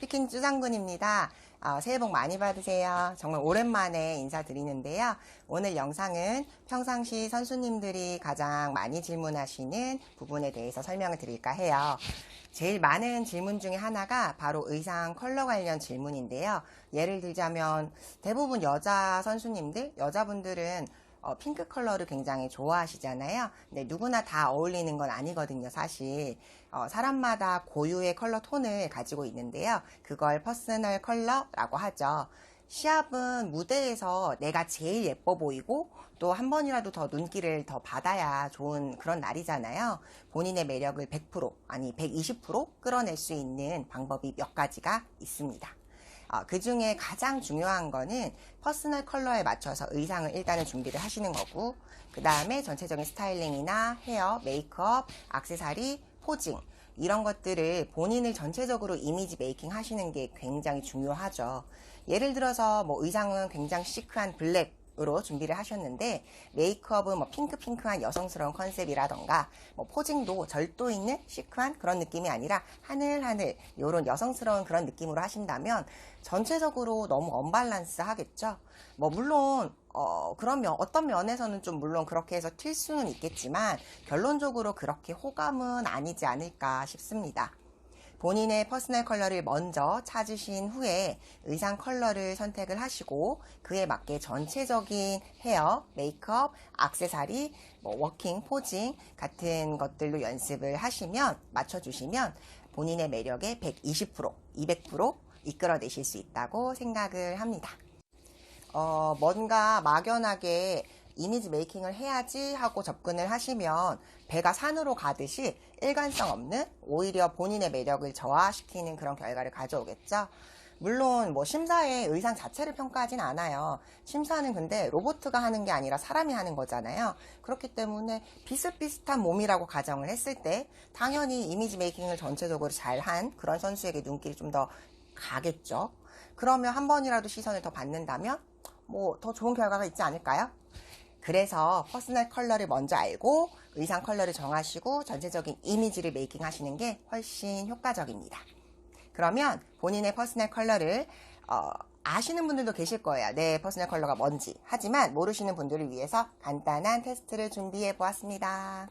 피킨 쭈장군입니다. 어, 새해 복 많이 받으세요. 정말 오랜만에 인사드리는데요. 오늘 영상은 평상시 선수님들이 가장 많이 질문하시는 부분에 대해서 설명을 드릴까 해요. 제일 많은 질문 중에 하나가 바로 의상 컬러 관련 질문인데요. 예를 들자면 대부분 여자 선수님들, 여자분들은 어, 핑크 컬러를 굉장히 좋아하시잖아요. 근데 누구나 다 어울리는 건 아니거든요, 사실. 어, 사람마다 고유의 컬러 톤을 가지고 있는데요. 그걸 퍼스널 컬러라고 하죠. 시합은 무대에서 내가 제일 예뻐 보이고 또 한 번이라도 더 눈길을 더 받아야 좋은 그런 날이잖아요. 본인의 매력을 100% 아니 120% 끌어낼 수 있는 방법이 몇 가지가 있습니다. 어, 그 중에 가장 중요한 거는 퍼스널 컬러에 맞춰서 의상을 일단은 준비를 하시는 거고 그 다음에 전체적인 스타일링이나 헤어, 메이크업, 악세사리, 포징 이런 것들을 본인을 전체적으로 이미지 메이킹 하시는 게 굉장히 중요하죠. 예를 들어서 뭐 의상은 굉장히 시크한 블랙 으로 준비를 하셨는데 메이크업은 뭐 핑크핑크한 여성스러운 컨셉이라던가 뭐 포징도 절도 있는 시크한 그런 느낌이 아니라 하늘하늘 이런 여성스러운 그런 느낌으로 하신다면 전체적으로 너무 언밸런스 하겠죠. 뭐 물론 어 그런 면 어떤 면에서는 좀 물론 그렇게 해서 튈 수는 있겠지만 결론적으로 그렇게 호감은 아니지 않을까 싶습니다. 본인의 퍼스널 컬러를 먼저 찾으신 후에 의상 컬러를 선택을 하시고 그에 맞게 전체적인 헤어, 메이크업, 악세사리, 뭐 워킹, 포징 같은 것들로 연습을 하시면 맞춰주시면 본인의 매력의 120%, 200% 이끌어내실 수 있다고 생각을 합니다. 어, 뭔가 막연하게 이미지 메이킹을 해야지 하고 접근을 하시면 배가 산으로 가듯이 일관성 없는 오히려 본인의 매력을 저하시키는 그런 결과를 가져오겠죠. 물론 뭐 심사에 의상 자체를 평가하진 않아요. 심사는 근데 로보트가 하는 게 아니라 사람이 하는 거잖아요. 그렇기 때문에 비슷비슷한 몸이라고 가정을 했을 때 당연히 이미지 메이킹을 전체적으로 잘 한 그런 선수에게 눈길이 좀 더 가겠죠. 그러면 한 번이라도 시선을 더 받는다면 뭐 더 좋은 결과가 있지 않을까요? 그래서 퍼스널 컬러를 먼저 알고 의상 컬러를 정하시고 전체적인 이미지를 메이킹 하시는 게 훨씬 효과적입니다. 그러면 본인의 퍼스널 컬러를 어, 아시는 분들도 계실 거예요. 내 퍼스널 컬러가 뭔지. 하지만 모르시는 분들을 위해서 간단한 테스트를 준비해 보았습니다.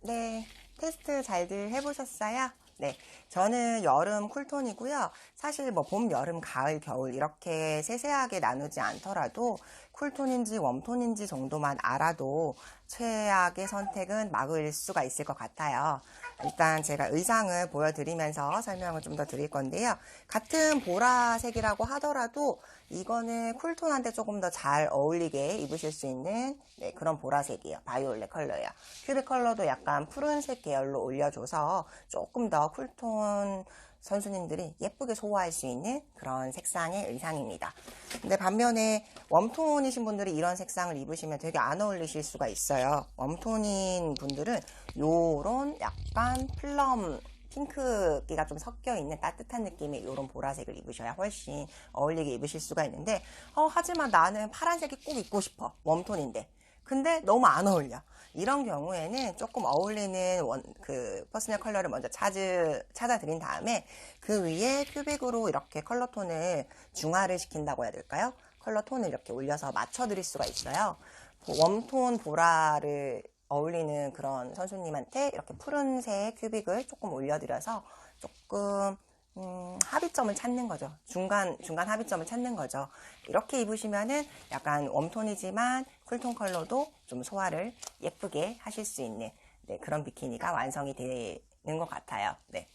네, 테스트 잘들 해보셨어요? 네, 저는 여름 쿨톤이고요. 사실 뭐 봄, 여름, 가을, 겨울 이렇게 세세하게 나누지 않더라도 쿨톤인지 웜톤인지 정도만 알아도 최악의 선택은 막을 수가 있을 것 같아요. 일단 제가 의상을 보여드리면서 설명을 좀 더 드릴 건데요. 같은 보라색이라고 하더라도 이거는 쿨톤한테 조금 더 잘 어울리게 입으실 수 있는 네, 그런 보라색이에요. 바이올렛 컬러예요. 큐빅 컬러도 약간 푸른색 계열로 올려줘서 조금 더 쿨톤 선수님들이 예쁘게 소화할 수 있는 그런 색상의 의상입니다. 근데 반면에 웜톤이신 분들이 이런 색상을 입으시면 되게 안 어울리실 수가 있어요. 웜톤인 분들은 요런 약간 플럼 핑크기가 좀 섞여 있는 따뜻한 느낌의 이런 보라색을 입으셔야 훨씬 어울리게 입으실 수가 있는데 어, 하지만 나는 파란색이 꼭 입고 싶어 웜톤인데 근데 너무 안 어울려 이런 경우에는 조금 어울리는 원, 그 퍼스널 컬러를 먼저 찾으, 찾아드린 다음에 그 위에 큐빅으로 이렇게 컬러 톤을 중화를 시킨다고 해야 될까요? 컬러 톤을 이렇게 올려서 맞춰드릴 수가 있어요. 웜톤 보라를 어울리는 그런 선수님한테 이렇게 푸른색 큐빅을 조금 올려드려서 조금 음, 합의점을 찾는 거죠. 중간, 중간 합의점을 찾는 거죠. 이렇게 입으시면은 약간 웜톤이지만 쿨톤 컬러도 좀 소화를 예쁘게 하실 수 있는 네, 그런 비키니가 완성이 되는 것 같아요. 네.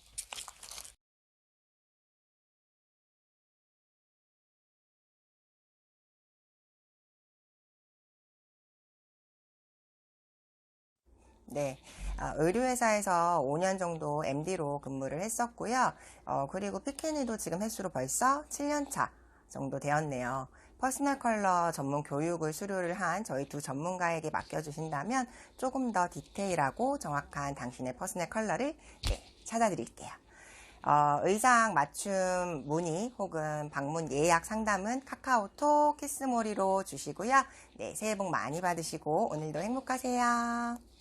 네. 어, 의류회사에서 5년 정도 MD로 근무를 했었고요. 어, 그리고 피케니도 지금 횟수로 벌써 7년차 정도 되었네요. 퍼스널 컬러 전문 교육을 수료를 한 저희 두 전문가에게 맡겨주신다면 조금 더 디테일하고 정확한 당신의 퍼스널 컬러를 네, 찾아드릴게요. 어, 의상 맞춤 문의 혹은 방문 예약 상담은 카카오톡 키스모리로 주시고요. 네, 새해 복 많이 받으시고 오늘도 행복하세요.